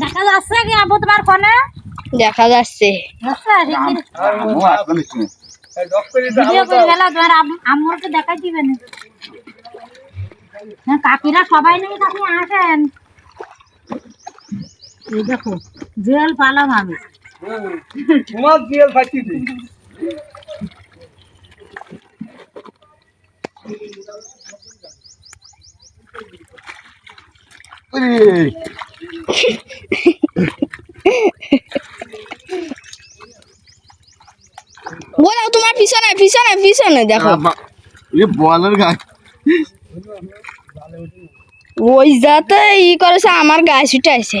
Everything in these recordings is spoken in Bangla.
দেখা যাচ্ছে কি আবু তোমার ফোনে দেখা। যাচ্ছে আম্মুরকে দেখাই দিবেন হ্যাঁ, কাকিরা সবাই নেই আপনি আসেন। এই দেখো জেল পালাম আমি। তোমার বিয়ের ফাটি বলো তোমার পিছনে পিছনে পিছনে দেখো। বলের ওই যাতে ই করেছে আমার গায়ে ছুটাইছে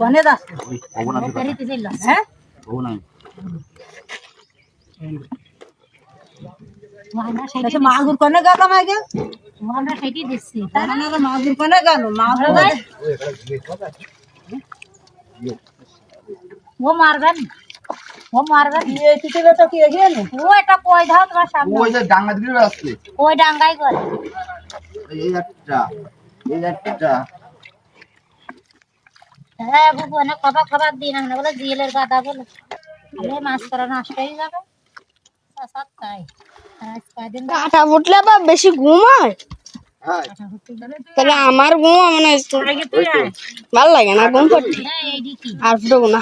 কোনে দাও ভবন আছে ফেরিতে ছিল হ্যাঁ ভবন আছে আমরা আচ্ছা সেটি মাগুর কোনে গা কামাই গে আমরা সেটি দিচ্ছি আপনারা মাগুর কোনে গেল মাগুর ও মারবেন ও মারবেন এই চিঠিটা তো কি এগিয়ে ও এটা কই দাও তোমার সামনে ওই যে ডাঙ্গা দিকে আসছে ওই ডাঙ্গাই করে এই একটা এই একটা হ্যাঁ বুবু অনেক খাবার খাবার দিন আমরা বলে জিয়েলের গাদা বলে। আমি মাছ করা নষ্ট হয়ে যাবে সব তাই। কাটা ফুটলে বা বেশি ঘুম হয়? হ্যাঁ। তাহলে আমার ঘুম মানে ভালো লাগে না ঘুম পড়তে এই আর ফুটবো না।